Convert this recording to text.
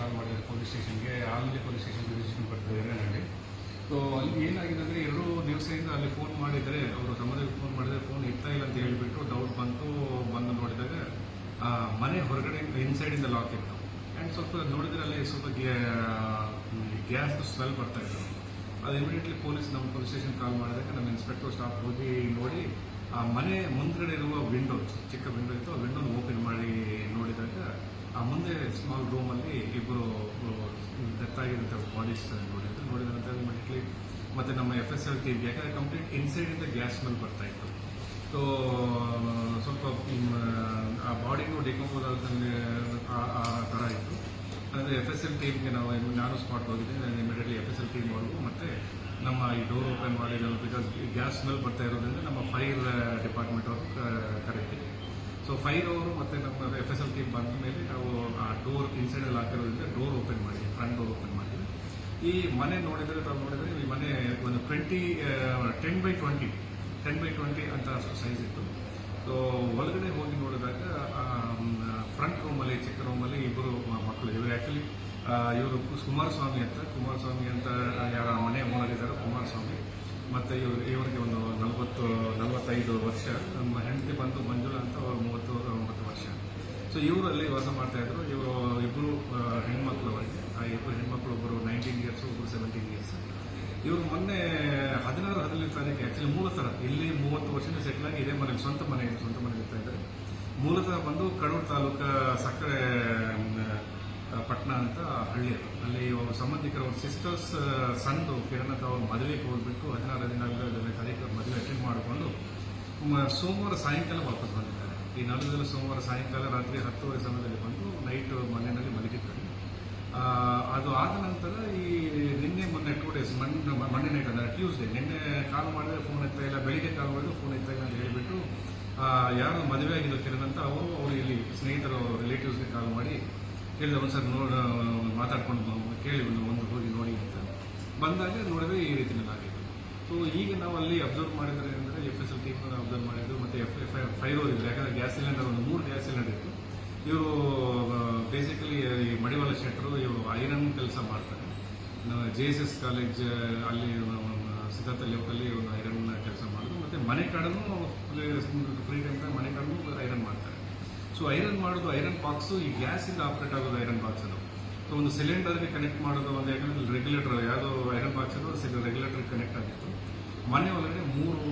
ಕಾಲ್ ಮಾಡಿದ್ದಾರೆ ಪೊಲೀಸ್ ಸ್ಟೇಷನ್ಗೆ. ಆಲ್ಮಲಿ ಪೊಲೀಸ್ ಸ್ಟೇಷನ್ಗೆ ರಿಜಿಸ್ಟ್ರೇಷನ್ ಬರ್ತಿದ್ದಾರೆ ನನಗೆ ಸೊ ಅಲ್ಲಿ ಏನಾಗಿದೆ ಅಂದರೆ ಎರಡು ದಿವಸದಿಂದ ಅಲ್ಲಿ ಫೋನ್ ಮಾಡಿದರೆ ಅವರು ತಮ್ಮದೇ ಫೋನ್ ಮಾಡಿದರೆ ಫೋನ್ ಇರ್ತಾ ಇಲ್ಲ ಅಂತ ಹೇಳಿಬಿಟ್ಟು ಡೌಟ್ ಬಂತು. ಬಂದು ನೋಡಿದಾಗ ಮನೆ ಹೊರಗಡೆ ಇನ್ಸೈಡಿಂದ ಲಾಕ್ ಇತ್ತು. ಆ್ಯಂಡ್ ಸ್ವಲ್ಪ ನೋಡಿದರೆ ಅಲ್ಲಿ ಸ್ವಲ್ಪ ಗ್ಯಾಸ್ ಸ್ಮೆಲ್ ಬರ್ತಾ ಇತ್ತು. ಅದು ಇಮಿಡಿಯೇಟ್ಲಿ ಪೊಲೀಸ್ ನಮ್ಮ ಪೊಲೀಸ್ ಸ್ಟೇಷನ್ ಕಾಲ್ ಮಾಡಿದಾಗ ನಮ್ಮ ಇನ್ಸ್ಪೆಕ್ಟರ್ ಸ್ಟಾಫ್ ಹೋಗಿ ನೋಡಿ, ಆ, ಮನೆ ಮುಂದ್ಗಡೆ ಇರುವ ವಿಂಡೋ ಚಿಕ್ಕ ವಿಂಡೋ ಇತ್ತು. ಆ ವಿಂಡೋನ ಓಪನ್ ಮಾಡಿ ನೋಡಿದಾಗ ಆ ಮುಂದೆ ಸ್ಮಾಲ್ ರೂಮಲ್ಲಿ ಇಬ್ಬರು ಡೆತ್ ಆಗಿರುತ್ತೆ ಬಾಡೀಸ್ ನೋಡಿದ್ರೆ. ನೋಡಿದ ನಂತರ ಇಮಿಡಿಯೇಟ್ಲಿ ಮತ್ತೆ ನಮ್ಮ ಎಫ್ ಎಸ್ ಎಲ್ ಟೀಮ್ಗೆ ಯಾಕಂದ್ರೆ ಕಂಪ್ಲೀಟ್ ಇನ್ಸೈಡಿಂದ ಗ್ಯಾಸ್ ಸ್ಮೆಲ್ ಬರ್ತಾ ಇತ್ತು. ಸೊ ಸ್ವಲ್ಪ ಆ ಬಾಡಿನೂ ಡಿಕಂಪೋಸ್ ಆಗುತ್ತೆ ಆ ಥರ ಇತ್ತು. ಅಂದರೆ ಎಫ್ ಎಸ್ ಎಲ್ ಟೀಮ್ಗೆ ನಾವು ನಾನು ಸ್ಪಾಟ್ ಹೋಗಿದ್ದೆ. Immediately F S L team ಅವರು ಮತ್ತೆ ನಮ್ಮ ಈ ಡೋರ್ ಓಪನ್ ಮಾಡಿದ್ರು ಬಿಕಾಸ್ ಗ್ಯಾಸ್ ಸ್ಮೆಲ್ ಬರ್ತಾ ಇರೋದ್ರಿಂದ ನಮ್ಮ ಫೈರ್ ಡಿಪಾರ್ಟ್ಮೆಂಟ್ ಸೊ ಫೈರ್ ಅವರು ಮತ್ತೆ ನಮ್ಮ ಎಫ್ ಎಸ್ ಎಲ್ ಟೀಮ್ ಬಂದ ಮೇಲೆ ನಾವು ಆ ಡೋರ್ ಇನ್ಸೈಡಲ್ಲಿ ಹಾಕಿರೋದ್ರಿಂದ ಡೋರ್ ಓಪನ್ ಮಾಡಿ ಫ್ರಂಟ್ ಡೋರ್ ಓಪನ್ ಮಾಡಿದ್ವಿ. ಈ ಮನೆ ನೋಡಿದರೆ ತಾವು ನೋಡಿದರೆ ಈ ಮನೆ ಒಂದು twenty ten by twenty ten by twenty ಅಂತ ಸೈಜ್ ಇತ್ತು. ಸೊ ಒಳಗಡೆ ಹೋಗಿ ನೋಡಿದಾಗ ಫ್ರಂಟ್ ರೂಮಲ್ಲಿ ಚಿಕ್ಕ ರೂಮಲ್ಲಿ ಇಬ್ಬರು ಮಕ್ಕಳು ಇವರು ಆ್ಯಕ್ಚುಲಿ ಇವರು ಕುಮಾರಸ್ವಾಮಿ ಅಂತ ಕುಮಾರಸ್ವಾಮಿ ಅಂತ ಯಾರ ಮನೆ ಇದ್ದಾರೆ ಕುಮಾರಸ್ವಾಮಿ. ಮತ್ತು ಇವರು, ಇವರಿಗೆ ಒಂದು ನಲವತ್ತು ನಲವತ್ತೈದು ವರ್ಷ, ನಮ್ಮ ಹೆಂಡತಿ ಬಂದು ಮಂಜುಳಾ ಅಂತ ಅವ್ರು ಮೂವತ್ತು ಒಂಬತ್ತು ವರ್ಷ. ಸೊ ಇವರು ಅಲ್ಲಿ ವಾಸ ಮಾಡ್ತಾ ಇದ್ರು. ಇವರು ಇಬ್ಬರು ಹೆಣ್ಮಕ್ಳು ಅವರಿಗೆ ಆ ಇಬ್ಬರು ಹೆಣ್ಮಕ್ಳು ಒಬ್ಬರು ನೈನ್ಟೀನ್ ಇಯರ್ಸ್ ಒಬ್ಬರು ಸೆವೆಂಟೀನ್ ಇಯರ್ಸ್ ಇವರು ಮೊನ್ನೆ ಹದಿನಾರು, ಹದಿನೈದು ತಾರೀಕು ಆ್ಯಕ್ಚುಲಿ ಮೂಲತಃ ಇಲ್ಲಿ ಮೂವತ್ತು ವರ್ಷದಿಂದ ಸೆಟ್ಲಾಗಿ ಇದೇ ಮನೆ ಸ್ವಂತ ಮನೆ ಸ್ವಂತ ಮನೆ ಇರ್ತಾ ಇದ್ದಾರೆ. ಮೂಲತಃ ಬಂದು ಕಡೂರು ತಾಲೂಕ ಹಳ್ಳಿ ಅಲ್ಲಿ ಅವ್ರ ಸಂಬಂಧಿಕರ, ಅವ್ರ ಸಿಸ್ಟರ್ಸ್ ಸಣ್ಣ ಕಿರಣ್ ಅಂತ ಅವ್ರ ಮದುವೆಗೆ ಹೋಗ್ಬಿಟ್ಟು ಹದಿನಾರು ಹದಿನಾಲ್ಕು ತಾರೀಕು ಮದುವೆ ಅಟೆಂಡ್ ಮಾಡಿಕೊಂಡು ಸೋಮವಾರ ಸಾಯಂಕಾಲ ವಾಪಸ್ ಬಂದಿದ್ದಾರೆ. ಈ ನಗರದಲ್ಲಿ ಸೋಮವಾರ ಸಾಯಂಕಾಲ ರಾತ್ರಿ ಹತ್ತುವರೆ ಸಮಯದಲ್ಲಿ ಬಂದು ನೈಟ್ ಮನೆಯಲ್ಲಿ ಮಲಗಿದ್ದಾರೆ. ಅದು ಆದ ನಂತರ ಈ ನಿನ್ನೆ ಮೊನ್ನೆ ಟೂ ಡೇಸ್ ಮೊನ್ನೆ ಮೊನ್ನೆ ನೈಟ್ ಅಂದರೆ ಟ್ಯೂಸ್ಡೇ ನಿನ್ನೆ ಕಾಲ್ ಮಾಡಿದ್ರೆ ಫೋನ್ ಎತ್ತಾ ಇಲ್ಲ, ಬೆಳಿಗ್ಗೆ ಕಾಲ್ ಮಾಡಿದ್ರೆ ಫೋನ್ ಎತ್ತಾ ಇಲ್ಲ ಅಂತ ಹೇಳಿಬಿಟ್ಟು ಯಾರು ಮದುವೆ ಆಗಿದ್ದು ಕಿರಣ್ ಅಂತ ಅವರು ಅವರು ಇಲ್ಲಿ ಸ್ನೇಹಿತರು ರಿಲೇಟಿವ್ಸ್ಗೆ ಕಾಲ್ ಮಾಡಿ ಕೇಳಿದ ಒಂದು ಸರ್ ನೋಡ ಮಾತಾಡ್ಕೊಂಡು ಬಂದು ಕೇಳಿ ಒಂದು ಒಂದು ಹೋಗಿ ನೋಡಿ ಅಂತ ಬಂದಾಗ ನೋಡಿದ್ರೆ ಈ ರೀತಿ ಆಗಿತ್ತು ಸೊ ಈಗ ನಾವು ಅಲ್ಲಿ ಅಬ್ಸರ್ವ್ ಮಾಡಿದ್ರೆ ಅಂದರೆ F S L team observe ಮಾಡಿದ್ರು, ಮತ್ತೆ ಎಫ್ ಎಫ್ ಫೈರ್ ಓದಿದ್ರು ಯಾಕಂದರೆ ಗ್ಯಾಸ್ ಸಿಲಿಂಡರ್ ಒಂದು ಮೂರು ಗ್ಯಾಸ್ ಸಿಲಿಂಡರ್ ಇತ್ತು. ಇವರು ಬೇಸಿಕಲಿ ಈ ಮಡಿವಾಳ ಶೆಟ್ಟರು ಇವರು ಐರನ್ ಕೆಲಸ ಮಾಡ್ತಾರೆ. ಜೆ ಎಸ್ ಎಸ್ ಕಾಲೇಜ್ ಅಲ್ಲಿ ಸಿದ್ಧಾರ್ಥ ಲೇಔಟಲ್ಲಿ ಒಂದು ಐರನ್ ಕೆಲಸ ಮಾಡೋದು ಮತ್ತೆ ಮನೆ ಕಾಡನ್ನು ಫ್ರೀ ಟೈಮ್ ಮನೆ ಕಾಡನ್ನು ಐರನ್ ಮಾಡ್ತಾರೆ. ಸೊ ಐರನ್ ಮಾಡೋದು ಐರನ್ ಬಾಕ್ಸು ಈ ಗ್ಯಾಸಿಂದ ಆಪ್ರೇಟ್ ಆಗೋದು ಐರನ್ ಬಾಕ್ಸ್ ಅದು. ಸೊ ಒಂದು ಸಿಲಿಂಡರ್ಗೆ ಕನೆಕ್ಟ್ ಮಾಡೋದು ಒಂದು ಯಾಕಂದ್ರೆ ರೆಗ್ಯುಲೇಟರ್ ಯಾವುದೋ ಐರನ್ ಬಾಕ್ಸ್ ಅದು ರೆಗ್ಯುಲೇಟರ್ ಕನೆಕ್ಟ್ ಆಗಿತ್ತು ಮನೆ ಒಳಗಡೆ ಮೂರು